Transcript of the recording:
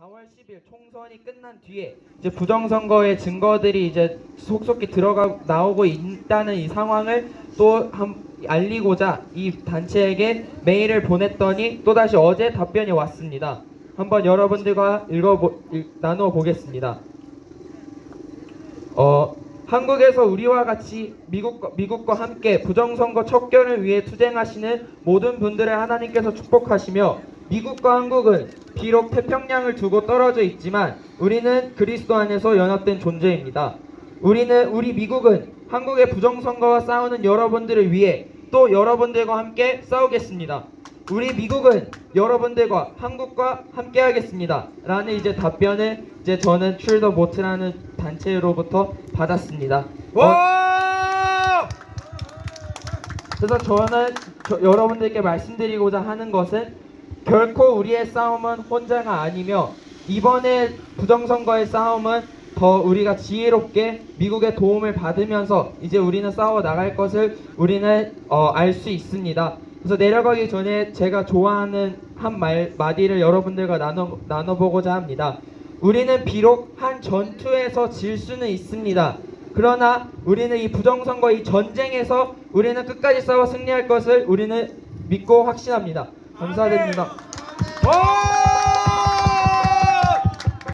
4월 10일 총선이 끝난 뒤에 이제 부정선거의 증거들이 이제 속속히 들어가 나오고 있다는 이 상황을 또 한, 알리고자 이 단체에게 메일을 보냈더니 또 다시 어제 답변이 왔습니다. 한번 여러분들과 읽어 나눠 보겠습니다. 어, 한국에서 우리와 같이 미국과, 미국과 함께 부정선거 척결을 위해 투쟁하시는 모든 분들을 하나님께서 축복하시며 미국과 한국은 비록 태평양을 두고 떨어져 있지만 우리는 그리스도 안에서 연합된 존재입니다. 우리는 우리 미국은 한국의 부정선거와 싸우는 여러분들을 위해 또 여러분들과 함께 싸우겠습니다. 우리 미국은 여러분들과 한국과 함께 하겠습니다. 라는 이제 답변을 이제 저는 출더 보트라는 단체로부터 받았습니다. 어, 와! 그래서 저는 저- 여러분들께 말씀드리고자 하는 것은 결코 우리의 싸움은 혼자가 아니며 이번에 부정선거의 싸움은 더 우리가 지혜롭게 미국의 도움을 받으면서 이제 우리는 싸워 나갈 것을 우리는 어, 알 수 있습니다. 그래서 내려가기 전에 제가 좋아하는 한 말 마디를 여러분들과 나눠 나눠보고자 합니다. 우리는 비록 한 전투에서 질 수는 있습니다. 그러나 우리는 이 부정선거 이 전쟁에서 우리는 끝까지 싸워 승리할 것을 우리는 믿고 확신합니다. 감사드립니다. 와!